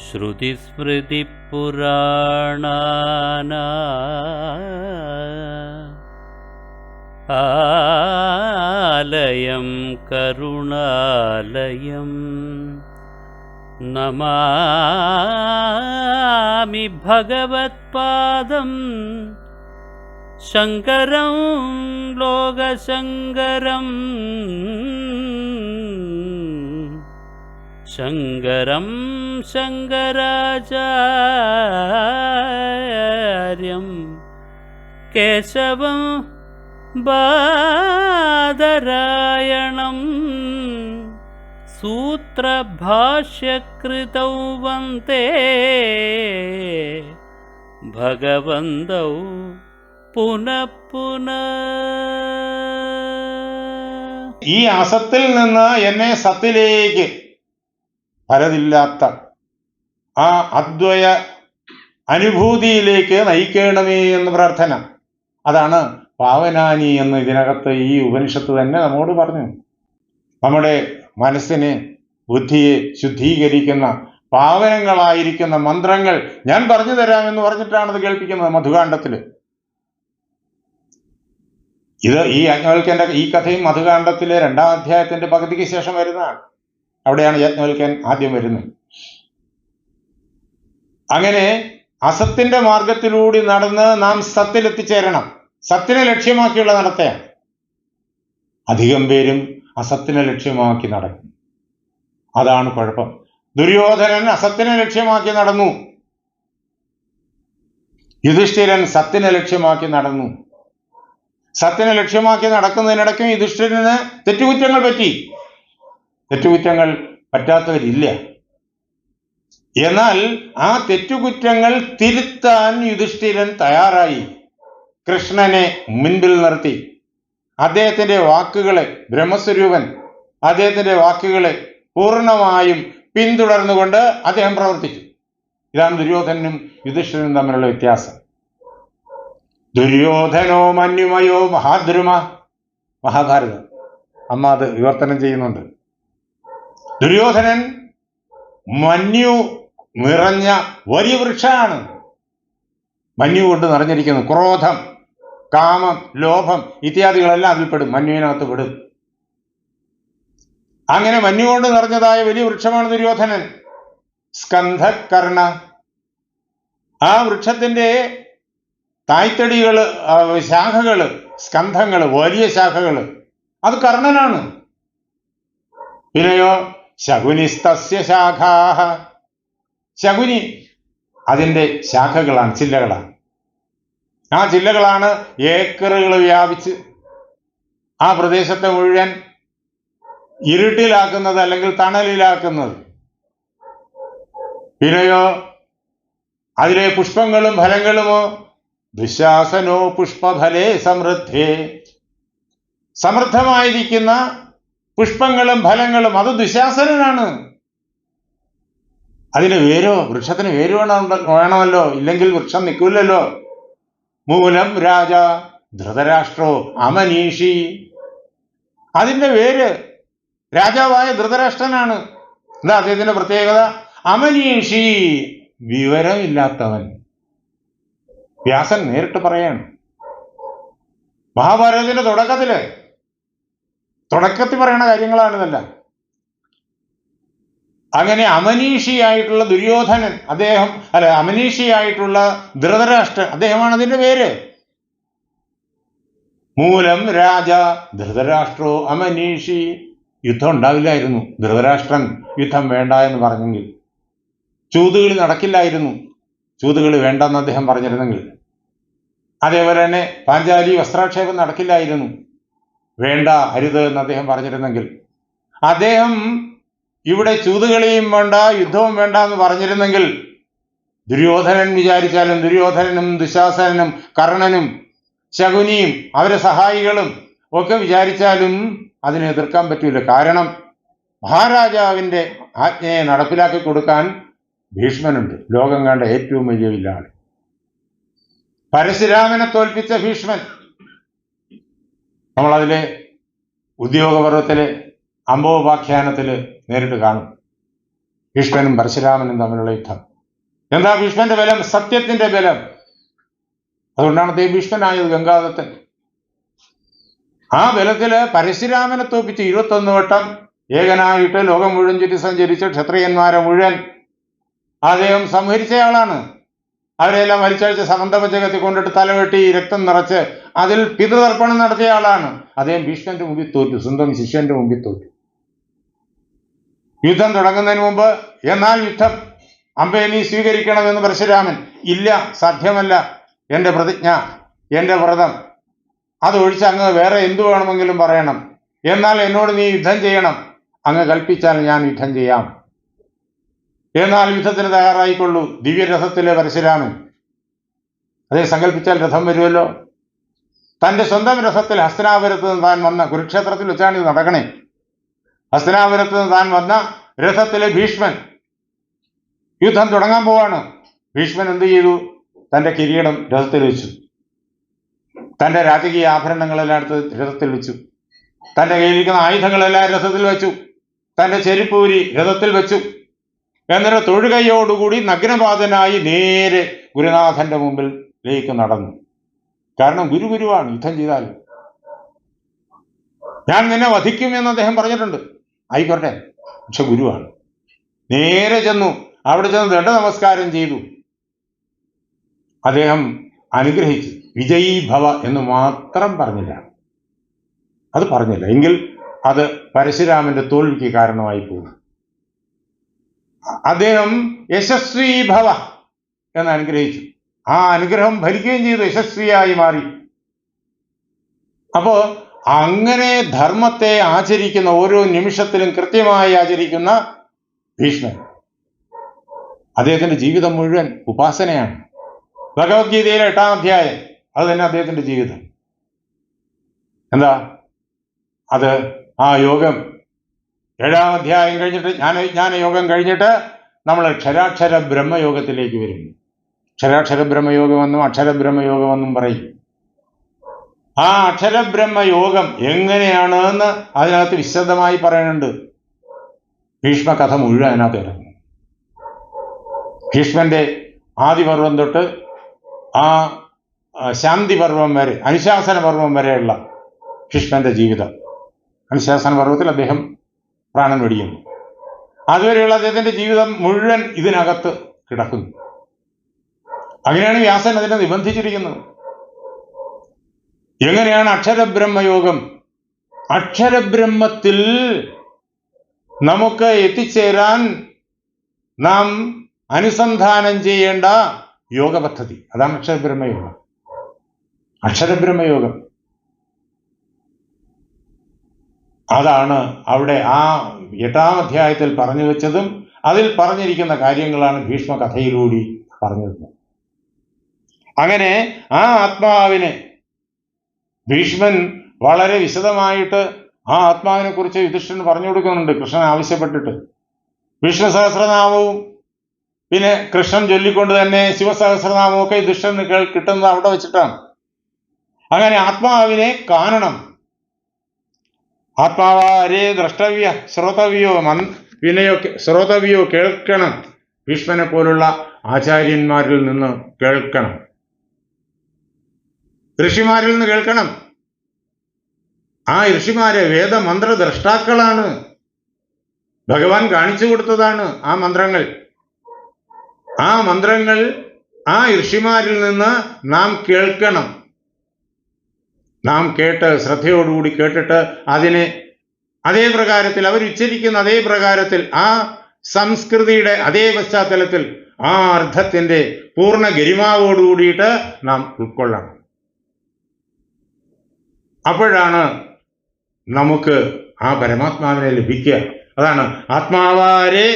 श्रुतिस्मृतिपुराणाना। आलयं करुणालयम् नमामि भगवत्पादम् शङ्करं लोकशङ्करम् शङ्करं शङ्कराचार्यं केशवं बादरायणं सूत्रभाष्यकृतौ वन्ते भगवन्तौ पुनः पुनः ഈ അസത്തിൽ നിന്ന് എന്നെ സത്തിലേക്ക് പലതില്ലാത്ത ആ അദ്വയ അനുഭൂതിയിലേക്ക് നയിക്കണമേ എന്ന് പ്രാർത്ഥന. അതാണ് പാവനാനി എന്ന് ഇതിനകത്ത് ഈ ഉപനിഷത്ത് തന്നെ നമ്മോട് പറഞ്ഞു. നമ്മുടെ മനസ്സിനെ ബുദ്ധിയെ ശുദ്ധീകരിക്കുന്ന പാവനങ്ങളായിരിക്കുന്ന മന്ത്രങ്ങൾ ഞാൻ പറഞ്ഞു തരാമെന്ന് പറഞ്ഞിട്ടാണ് ഇത് കേൾപ്പിക്കുന്നത് മധുകാണ്ഡത്തിൽ. ഇത് ഈ യജ്ഞവൽക്കന്റെ ഈ കഥയും മധുകാണ്ഡത്തിലെ രണ്ടാം അധ്യായത്തിന്റെ പകുതിക്ക് ശേഷം വരുന്നതാണ്. അവിടെയാണ് യജ്ഞവൽക്കൻ ആദ്യം വരുന്നത്. അങ്ങനെ അസത്തിന്റെ മാർഗത്തിലൂടെ നടന്ന് നാം സത്തിൽ എത്തിച്ചേരണം. സത്തിനെ ലക്ഷ്യമാക്കിയുള്ള നടത്തയാണ്. അധികം പേരും അസത്തിനെ ലക്ഷ്യമാക്കി നടക്കും. അതാണ് കുഴപ്പം. ദുര്യോധനൻ അസത്തിനെ ലക്ഷ്യമാക്കി നടന്നു. യുധിഷ്ഠിരൻ സത്തിനെ ലക്ഷ്യമാക്കി നടന്നു. സത്തിനെ ലക്ഷ്യമാക്കി നടക്കുന്നതിനിടയ്ക്കും യുധിഷ്ഠിരന് തെറ്റുകുറ്റങ്ങൾ പറ്റി. തെറ്റുകുറ്റങ്ങൾ പറ്റാത്തവരില്ല. എന്നാൽ ആ തെറ്റുകുറ്റങ്ങൾ തിരുത്താൻ യുധിഷ്ഠിരൻ തയ്യാറായി. കൃഷ്ണനെ മുൻപിൽ നിർത്തി. അദ്ദേഹത്തിന്റെ വാക്കുകളെ ബ്രഹ്മസ്വരൂപൻ അദ്ദേഹത്തിന്റെ വാക്കുകളെ പൂർണമായും പിന്തുടർന്നുകൊണ്ട് അദ്ദേഹം പ്രവർത്തിച്ചു. ഇതാണ് ദുര്യോധനും യുധിഷ്ഠിരനും തമ്മിലുള്ള വ്യത്യാസം. ദുര്യോധനോ മന്യുമയോ മഹാദ്രുമ മഹാഭാരതം. അമ്മ അത് വിവർത്തനം ചെയ്യുന്നുണ്ട്. ദുര്യോധനൻ മഞ്ഞു നിറഞ്ഞ വലിയ വൃക്ഷമാണ് മഞ്ഞു കൊണ്ട് നിറഞ്ഞിരിക്കുന്നു. ക്രോധം കാമം ലോഭം ഇത്യാദികളെല്ലാം അതിൽ പെടും. മന്യുവിനകത്ത് പെടും. അങ്ങനെ മഞ്ഞു കൊണ്ട് നിറഞ്ഞതായ വലിയ വൃക്ഷമാണ് ദുര്യോധനൻ. സ്കന്ധകർണ. ആ വൃക്ഷത്തിന്റെ തായ്ത്തടികൾ ശാഖകൾ സ്കന്ധങ്ങൾ വലിയ ശാഖകൾ അത് കർണനാണ്. പിന്നെയോ ശകുനിസ്തസ്യ ശാഖാഹ. ശകുനി അതിന്റെ ശാഖകളാണ് ചില്ലകളാണ്. ആ ചില്ലകളാണ് ഏക്കറുകൾ വ്യാപിച്ച് ആ പ്രദേശത്തെ മുഴുവൻ ഇരുട്ടിലാക്കുന്നത് അല്ലെങ്കിൽ തണലിലാക്കുന്നത്. പിന്നെയോ അതിലെ പുഷ്പങ്ങളും ഫലങ്ങളുമോ? ദുശാസനോ പുഷ്പഫലേ സമൃദ്ധേ. സമൃദ്ധമായിരിക്കുന്ന പുഷ്പങ്ങളും ഫലങ്ങളും അത് ദുശാസനാണ് അതിന് വേരോ? വൃക്ഷത്തിന് വേര് വേണം വേണമല്ലോ? ഇല്ലെങ്കിൽ വൃക്ഷം നിൽക്കില്ലല്ലോ മൂലം രാജ ധൃതരാഷ്ട്രോ അമനീഷി. അതിന്റെ വേര് രാജാവായ ധൃതരാഷ്ട്രനാണ്. എന്താ അദ്ദേഹത്തിന്റെ പ്രത്യേകത? അമനീഷി. വിവരമില്ലാത്തവൻ. വ്യാസൻ നേരിട്ട് പറയാണ്. മഹാഭാരതത്തിന്റെ തുടക്കത്തിൽ തുടക്കത്തിൽ പറയുന്ന കാര്യങ്ങളാണ് ഇതെല്ലാം അങ്ങനെ അമനീഷിയായിട്ടുള്ള ദുര്യോധനൻ അദ്ദേഹം അല്ല അമനീഷിയായിട്ടുള്ള ധൃതരാഷ്ട്രൻ അദ്ദേഹമാണ് അതിന്റെ പേര്. മൂലം രാജ ധൃതരാഷ്ട്രോ അമനീഷി യുദ്ധം ഉണ്ടാവില്ലായിരുന്നു. ധൃതരാഷ്ട്രൻ യുദ്ധം വേണ്ട എന്ന് പറഞ്ഞെങ്കിൽ ചൂതുകളി നടക്കില്ലായിരുന്നു. ചൂതുകളി വേണ്ടെന്ന് അദ്ദേഹം പറഞ്ഞിരുന്നെങ്കിൽ അതേപോലെ തന്നെ പാഞ്ചാലി വസ്ത്രാക്ഷേപം നടക്കില്ലായിരുന്നു. വേണ്ട അരുത് എന്ന് അദ്ദേഹം പറഞ്ഞിരുന്നെങ്കിൽ. അദ്ദേഹം ഇവിടെ ചൂതുകളിയും വേണ്ട യുദ്ധവും വേണ്ട എന്ന് പറഞ്ഞിരുന്നെങ്കിൽ ദുര്യോധനൻ വിചാരിച്ചാലും ദുര്യോധനനും ദുശാസനനും കർണനും ശകുനിയും അവരെ സഹായികളും ഒക്കെ വിചാരിച്ചാലും അതിനെ എതിർക്കാൻ പറ്റൂല. കാരണം മഹാരാജാവിന്റെ ആജ്ഞയെ നടപ്പിലാക്കി കൊടുക്കാൻ ഭീഷ്മനുണ്ട്. ലോകം കണ്ട ഏറ്റവും വലിയ വില്ലാണ് പരശുരാമനെ തോൽപ്പിച്ച ഭീഷ്മൻ നമ്മളതിലെ ഉദ്യോഗപർവത്തിലെ അംബോപാഖ്യാനത്തിൽ നേരിട്ട് കാണും. ഭീഷ്മനും പരശുരാമനും തമ്മിലുള്ള യുദ്ധം. എന്താ ഭീഷ്മന്റെ ബലം? സത്യത്തിന്റെ ബലം. അതുകൊണ്ടാണ് അദ്ദേഹം ഭീഷ്മനായത് ഗംഗാദത്തൻ. ആ ബലത്തിൽ പരശുരാമനെ തോപ്പിച്ച് ഇരുപത്തൊന്ന് വട്ടം ഏകനായിട്ട് ലോകം മുഴുവൻ ചുറ്റി സഞ്ചരിച്ച് ക്ഷത്രിയന്മാരെ മുഴുവൻ അദ്ദേഹം സംഹരിച്ചയാളാണ്. അവരെല്ലാം വലിച്ചഴിച്ച് സമന്തപഞ്ചകത്തിൽ കൊണ്ടിട്ട് തലവെട്ടി രക്തം നിറച്ച് അതിൽ പിതൃതർപ്പണം നടത്തിയ ആളാണ്. അദ്ദേഹം ഭീഷ്മന്റെ മുമ്പിൽ തോറ്റു സ്വന്തം ശിഷ്യന്റെ മുമ്പിൽ തോറ്റു. യുദ്ധം തുടങ്ങുന്നതിന് മുമ്പ് എന്നാൽ യുദ്ധം അമ്പയെ നീ സ്വീകരിക്കണമെന്ന് പരശുരാമൻ ഇല്ല സാധ്യമല്ല. എന്റെ പ്രതിജ്ഞ എന്റെ വ്രതം. അതൊഴിച്ച് അങ്ങ് വേറെ എന്തു വേണമെങ്കിലും പറയണം. എന്നാൽ എന്നോട് നീ യുദ്ധം ചെയ്യണം. അങ്ങ് കൽപ്പിച്ചാൽ ഞാൻ യുദ്ധം ചെയ്യാം. എന്നാൽ യുദ്ധത്തിന് തയ്യാറായിക്കൊള്ളൂ ദിവ്യരഥത്തിലെ പരശുരാമൻ. അതേ സങ്കല്പിച്ചാൽ രഥം വരുമല്ലോ. തന്റെ സ്വന്തം രഥത്തിൽ ഹസ്തനാപുരത്ത് നിന്ന് താൻ വന്ന കുരുക്ഷേത്രത്തിൽ വെച്ചാണ് ഇത് നടക്കണേ. ഹസ്തനാപുരത്ത് നിന്ന് താൻ വന്ന രഥത്തിലെ ഭീഷ്മൻ യുദ്ധം തുടങ്ങാൻ പോവാണ്. ഭീഷ്മൻ എന്ത് ചെയ്തു? തന്റെ കിരീടം രഥത്തിൽ വെച്ചു. തന്റെ രാജകീയ ആഭരണങ്ങളെല്ലാം എടുത്ത് രഥത്തിൽ വെച്ചു. തന്റെ കയ്യിലിരിക്കുന്ന ആയുധങ്ങളെല്ലാം രഥത്തിൽ വെച്ചു. തന്റെ ചെരുപ്പൂരി രഥത്തിൽ വെച്ചു. എന്നിട്ട് തൊഴുകയോടുകൂടി നഗ്നപാതനായി നേരെ ഗുരുനാഥന്റെ മുമ്പിൽ മുമ്പിലേക്ക് നടന്നു. കാരണം ഗുരു ഗുരുവാണ് യുദ്ധം ചെയ്താൽ. ഞാൻ നിന്നെ വധിക്കും എന്ന് അദ്ദേഹം പറഞ്ഞിട്ടുണ്ട്. ആയിക്കോട്ടെ. പക്ഷെ ഗുരുവാണ്. നേരെ ചെന്നു. അവിടെ ചെന്ന് ദണ്ഡ നമസ്കാരം ചെയ്തു. അദ്ദേഹം അനുഗ്രഹിച്ചു. വിജയീ ഭവ എന്ന് മാത്രം പറഞ്ഞില്ല. അത് പറഞ്ഞില്ല. എങ്കിൽ അത് പരശുരാമന്റെ തോൽവിക്ക് കാരണമായി പോകും അദ്ദേഹം യശസ്വീ ഭവ എന്ന് അനുഗ്രഹിച്ചു. ആ അനുഗ്രഹം ഭരിക്കുകയും ചെയ്തു യശസ്വിയായി മാറി. അപ്പോ അങ്ങനെ ധർമ്മത്തെ ആചരിക്കുന്ന ഓരോ നിമിഷത്തിലും കൃത്യമായി ആചരിക്കുന്ന ഭീഷ്മൻ. അദ്ദേഹത്തിന്റെ ജീവിതം മുഴുവൻ ഉപാസനയാണ്. ഭഗവത്ഗീതയിലെ എട്ടാം അധ്യായം അത് തന്നെ അദ്ദേഹത്തിന്റെ ജീവിതം. എന്താ? അത് ആ യോഗം ഏഴാം അധ്യായം കഴിഞ്ഞിട്ട് ജ്ഞാന ജ്ഞാനയോഗം കഴിഞ്ഞിട്ട് നമ്മൾ ക്ഷരാക്ഷര ബ്രഹ്മയോഗത്തിലേക്ക് വരുന്നു. ക്ഷരാക്ഷര അക്ഷരബ്രഹ്മയോഗമെന്നും അക്ഷര ബ്രഹ്മയോഗമെന്നും പറയും. ആ അക്ഷരബ്രഹ്മയോഗം എങ്ങനെയാണെന്ന് അതിനകത്ത് വിശദമായി പറയുന്നുണ്ട് ഭീഷ്മകഥ മുഴുവൻ അതിനകത്ത് ഇറങ്ങി. ഭീഷ്മന്റെ ആദിപർവം തൊട്ട് ആ ആ, ശാന്തി പർവം വരെ അനുശാസന പർവം വരെയുള്ള ഭീഷ്മന്റെ ജീവിതം. അനുശാസന പർവത്തിൽ അദ്ദേഹം പ്രാണൻ വെടിയുന്നു. അതുവരെയുള്ള അദ്ദേഹത്തിന്റെ ജീവിതം മുഴുവൻ ഇതിനകത്ത് കിടക്കുന്നു. അങ്ങനെയാണ് വ്യാസൻ അതിനെ നിബന്ധിച്ചിരിക്കുന്നത്. എങ്ങനെയാണ് അക്ഷരബ്രഹ്മയോഗം? അക്ഷരബ്രഹ്മത്തിൽ നമുക്ക് എത്തിച്ചേരാൻ നാം അനുസന്ധാനം ചെയ്യേണ്ട യോഗ പദ്ധതി അതാണ് അക്ഷരബ്രഹ്മയോഗം. അക്ഷരബ്രഹ്മയോഗം. അതാണ് അവിടെ ആ എട്ടാം അധ്യായത്തിൽ പറഞ്ഞു വെച്ചതും അതിൽ പറഞ്ഞിരിക്കുന്ന കാര്യങ്ങളാണ് ഭീഷ്മ കഥയിലൂടെ പറഞ്ഞത് അങ്ങനെ ആ ആത്മാവിനെ ഭീഷ്മൻ വളരെ വിശദമായിട്ട് ആ ആത്മാവിനെ കുറിച്ച് യുധിഷ്ഠൻ പറഞ്ഞു കൊടുക്കുന്നുണ്ട്. കൃഷ്ണൻ ആവശ്യപ്പെട്ടിട്ട്. വിഷ്ണു സഹസ്രനാമവും പിന്നെ കൃഷ്ണൻ ചൊല്ലിക്കൊണ്ട് തന്നെ ശിവസഹസ്രനാമവും ഒക്കെ യുധിഷ്ഠിരന് കേൾ- കിട്ടുന്നത് അവിടെ വെച്ചിട്ടാണ്. അങ്ങനെ ആത്മാവിനെ കാണണം. ആത്മാവാരെ ദ്രഷ്ടവ്യ ശ്രോതവ്യോ മൻ വിനയോ ശ്രോതവ്യോ കേൾക്കണം. ഭീഷ്മനെ പോലുള്ള ആചാര്യന്മാരിൽ നിന്ന് കേൾക്കണം. ഋഷിമാരിൽ നിന്ന് കേൾക്കണം. ആ ഋഷിമാരെ വേദമന്ത്ര ദ്രഷ്ടാക്കളാണ് ഭഗവാൻ കാണിച്ചു കൊടുത്തതാണ് ആ മന്ത്രങ്ങൾ. ആ മന്ത്രങ്ങൾ ആ ഋഷിമാരിൽ നിന്ന് നാം കേൾക്കണം. നാം കേട്ട് ശ്രദ്ധയോടുകൂടി കേട്ടിട്ട് അതിനെ അതേ പ്രകാരത്തിൽ അവർ ഉച്ചരിക്കുന്ന അതേ പ്രകാരത്തിൽ ആ സംസ്കൃതിയുടെ അതേ പശ്ചാത്തലത്തിൽ ആ അർത്ഥത്തിന്റെ പൂർണ ഗരിമാവോടുകൂടിയിട്ട് നാം ഉൾക്കൊള്ളണം. അപ്പോഴാണ് നമുക്ക് ആ പരമാത്മാവിനെ ലഭിക്കുക. അതാണ് ആത്മാവാരെ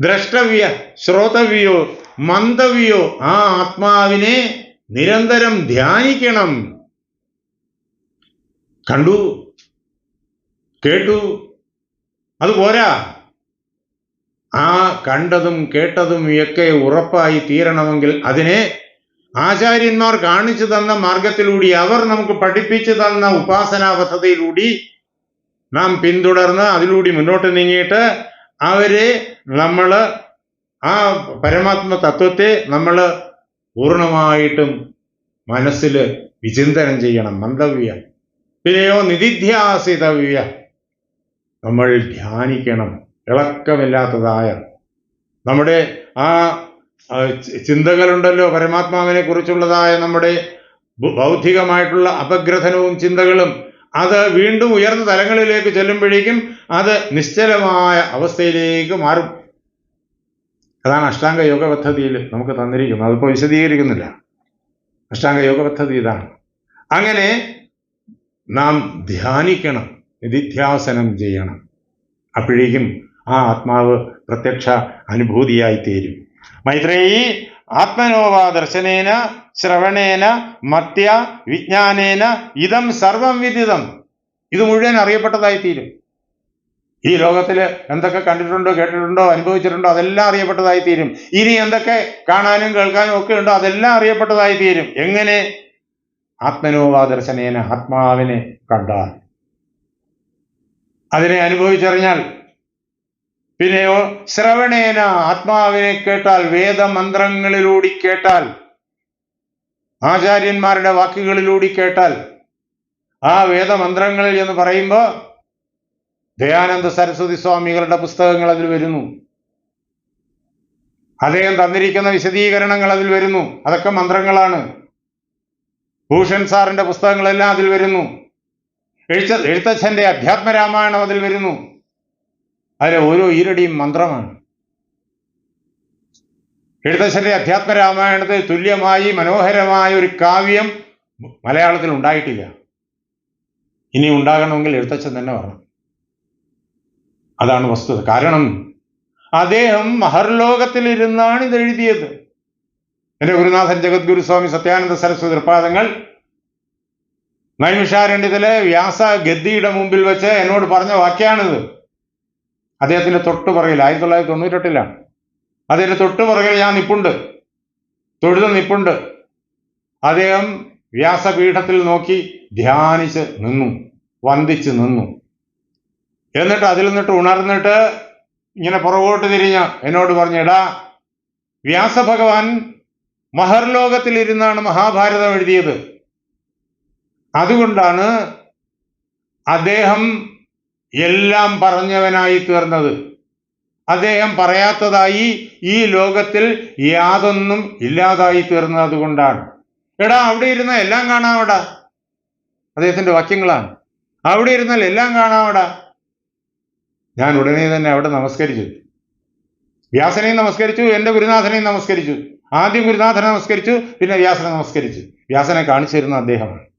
ദ്രഷ്ടവ്യ ശ്രോതവ്യോ മന്ദവ്യോ ആ ആത്മാവിനെ നിരന്തരം ധ്യാനിക്കണം. കണ്ടു? കേട്ടു? അത് പോരാ ആ കണ്ടതും കേട്ടതും ഒക്കെ ഉറപ്പായി തീരണമെങ്കിൽ അതിനെ ആചാര്യന്മാർ കാണിച്ചു തന്ന മാർഗത്തിലൂടെ അവർ നമുക്ക് പഠിപ്പിച്ചു തന്ന ഉപാസനാ പദ്ധതിയിലൂടെ നാം പിന്തുടർന്ന് അതിലൂടെ മുന്നോട്ട് നീങ്ങിയിട്ട് അവരെ നമ്മൾ ആ പരമാത്മ തത്വത്തെ നമ്മൾ പൂർണമായിട്ടും മനസ്സിൽ വിചിന്തനം ചെയ്യണം മന്ദവ്യ. പിന്നെയോ നിധിധ്യാസിതവ്യ. നമ്മൾ ധ്യാനിക്കണം ഇളക്കമില്ലാത്തതായ. നമ്മുടെ ആ ചിന്തകളുണ്ടല്ലോ. പരമാത്മാവിനെ കുറിച്ചുള്ളതായ നമ്മുടെ ബൗദ്ധികമായിട്ടുള്ള അപഗ്രഥനവും ചിന്തകളും അത് വീണ്ടും ഉയർന്ന തലങ്ങളിലേക്ക് ചെല്ലുമ്പോഴേക്കും അത് നിശ്ചലമായ അവസ്ഥയിലേക്ക് മാറും. അതാണ് അഷ്ടാംഗ യോഗ പദ്ധതിയിൽ നമുക്ക് തന്നിരിക്കുന്നത്. അതിപ്പോൾ വിശദീകരിക്കുന്നില്ല. അഷ്ടാംഗ യോഗ പദ്ധതി ഇതാണ്. അങ്ങനെ നാം ധ്യാനിക്കണം. നിധിധ്യാസനം ചെയ്യണം. അപ്പോഴേക്കും ആ ആത്മാവ് പ്രത്യക്ഷ അനുഭൂതിയായി തീരും. മൈത്രേയി ആത്മനോവാ ദർശനേന ശ്രവണേന മത്യ വിജ്ഞാനേന ഇതം സർവം വിദിതം. ഇത് മുഴുവൻ അറിയപ്പെട്ടതായി തീരും. ഈ ലോകത്തിൽ എന്തൊക്കെ കണ്ടിട്ടുണ്ടോ കേട്ടിട്ടുണ്ടോ അനുഭവിച്ചിട്ടുണ്ടോ അതെല്ലാം അറിയപ്പെട്ടതായി തീരും. ഇനി എന്തൊക്കെ കാണാനും കേൾക്കാനും ഒക്കെ ഉണ്ടോ അതെല്ലാം അറിയപ്പെട്ടതായി തീരും. എങ്ങനെ? ആത്മനോവാ ദർശനേന ആത്മാവിനെ കണ്ടാൽ. അതിനെ അനുഭവിച്ചറിഞ്ഞാൽ പിന്നെയോ ശ്രവണേന ആത്മാവിനെ കേട്ടാൽ വേദമന്ത്രങ്ങളിലൂടി കേട്ടാൽ ആചാര്യന്മാരുടെ വാക്കുകളിലൂടി കേട്ടാൽ ആ വേദമന്ത്രങ്ങളിൽ എന്ന് പറയുമ്പോൾ ദയാനന്ദ സരസ്വതി സ്വാമികളുടെ പുസ്തകങ്ങൾ അതിൽ വരുന്നു. അദ്ദേഹം തന്നിരിക്കുന്ന വിശദീകരണങ്ങൾ അതിൽ വരുന്നു. അതൊക്കെ മന്ത്രങ്ങളാണ്. ഭൂഷൺ സാറിന്റെ പുസ്തകങ്ങളെല്ലാം അതിൽ വരുന്നു. എഴുത്ത എഴുത്തച്ഛന്റെ അധ്യാത്മരാമായണം അതിൽ വരുന്നു. അതിലെ ഓരോ ഈരടിയും മന്ത്രമാണ്. എഴുത്തശ്ശേരി അധ്യാത്മ രാമായണത്തെ തുല്യമായി മനോഹരമായ ഒരു കാവ്യം മലയാളത്തിൽ ഉണ്ടായിട്ടില്ല. ഇനി ഉണ്ടാകണമെങ്കിൽ എഴുത്തച്ഛൻ തന്നെ പറഞ്ഞു അതാണ് വസ്തുത. കാരണം അദ്ദേഹം മഹർലോകത്തിലിരുന്നാണ് ഇത് എഴുതിയത് എന്റെ ഗുരുനാഥൻ ജഗദ്ഗുരു സ്വാമി സത്യാനന്ദ സരസ്വതി പാദങ്ങൾ നൈമിഷാരണ്യത്തിലെ വ്യാസ ഗദ്ദിയുടെ മുമ്പിൽ വെച്ച് എന്നോട് പറഞ്ഞ വാക്യാണിത്. അദ്ദേഹത്തിന്റെ തൊട്ടു പുറകിൽ ആയിരത്തി തൊള്ളായിരത്തി തൊണ്ണൂറ്റെട്ടിലാണ്. തൊട്ടു പുറകിൽ ഞാൻ നിപ്പുണ്ട്. തൊഴുത് നിപ്പുണ്ട്. അദ്ദേഹം വ്യാസപീഠത്തിൽ നോക്കി ധ്യാനിച്ച് നിന്നു വന്ദിച്ച് നിന്നു. എന്നിട്ട് അതിൽ നിന്നിട്ട് ഉണർന്നിട്ട് ഇങ്ങനെ പുറകോട്ട് തിരിഞ്ഞ് എന്നോട് പറഞ്ഞു എടാ വ്യാസഭഗവാൻ മഹർലോകത്തിലിരുന്നാണ് മഹാഭാരതം എഴുതിയത്. അതുകൊണ്ടാണ് അദ്ദേഹം എല്ലാം പറഞ്ഞവനായി തീർന്നത്. അദ്ദേഹം പറയാത്തതായി ഈ ലോകത്തിൽ യാതൊന്നും ഇല്ലാതായി തീർന്നത് അതുകൊണ്ടാണ് എടാ അവിടെ ഇരുന്ന എല്ലാം കാണാവടാ? അദ്ദേഹത്തിന്റെ വാക്യങ്ങളാണ്. അവിടെ ഇരുന്നാൽ എല്ലാം കാണാവടാ? ഞാൻ ഉടനെ തന്നെ അവിടെ നമസ്കരിച്ചു. വ്യാസനെയും നമസ്കരിച്ചു എന്റെ ഗുരുനാഥനെയും നമസ്കരിച്ചു. ആദ്യം ഗുരുനാഥനെ നമസ്കരിച്ചു പിന്നെ വ്യാസനെ നമസ്കരിച്ചു. വ്യാസനെ കാണിച്ചിരുന്ന അദ്ദേഹമാണ്.